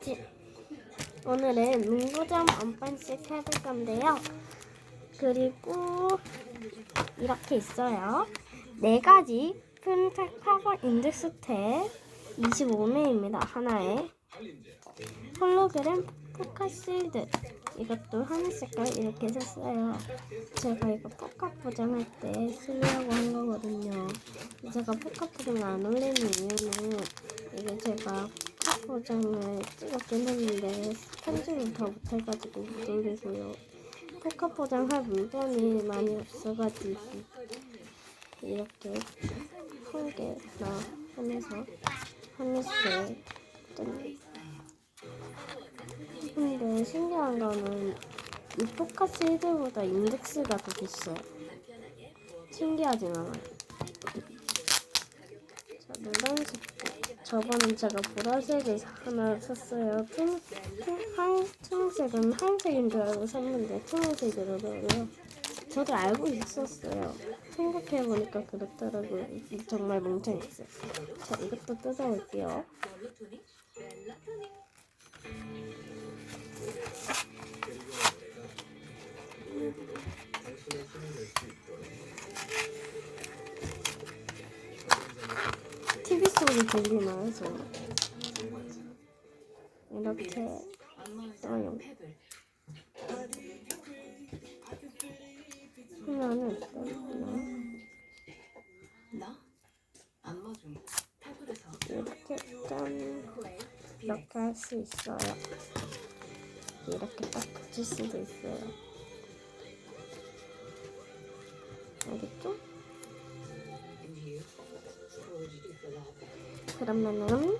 지- 오늘은 문구점 언반씩 해볼 건데요. 그리고 이렇게 있어요. 네 가지 펜텍 커버 인덱스 탭 25매입니다. 하나에 홀로그램 포카실드 이것도 색깔 이렇게 샀어요. 제가 이거 포카 포장할 때 쓰려고 한 거거든요. 제가 포카 포장을 안 올리는 이유는 이게 제가 포장을 찍었긴 했는데 편집을 더 못해가지고 못 올리고요. 포카 포장할 물건이 많이 없어가지고 이렇게 한 개나 하나씩 좀 근데 신기한 거는 이 포카 실드보다 인덱스가 더 비싸요. 신기하진 않아요. 자, 노란색. 저번엔 제가 보라색을 하나 샀어요. 핑, 핑, 한, 청색은 하얀색인 줄 알고 샀는데 청색이더라고요. 저도 알고 있었어요. 생각해보니까 그렇더라고요. 이- 정말 멍청했어요. 자, 이것도 뜯어볼게요. 소리 들리나요, 저? 이렇게 떠요. 하면은 떠요. 이렇게 짠 이렇게 할 수 있어요. 이렇게 딱 붙일 수도 있어요. 알겠죠? 그러면은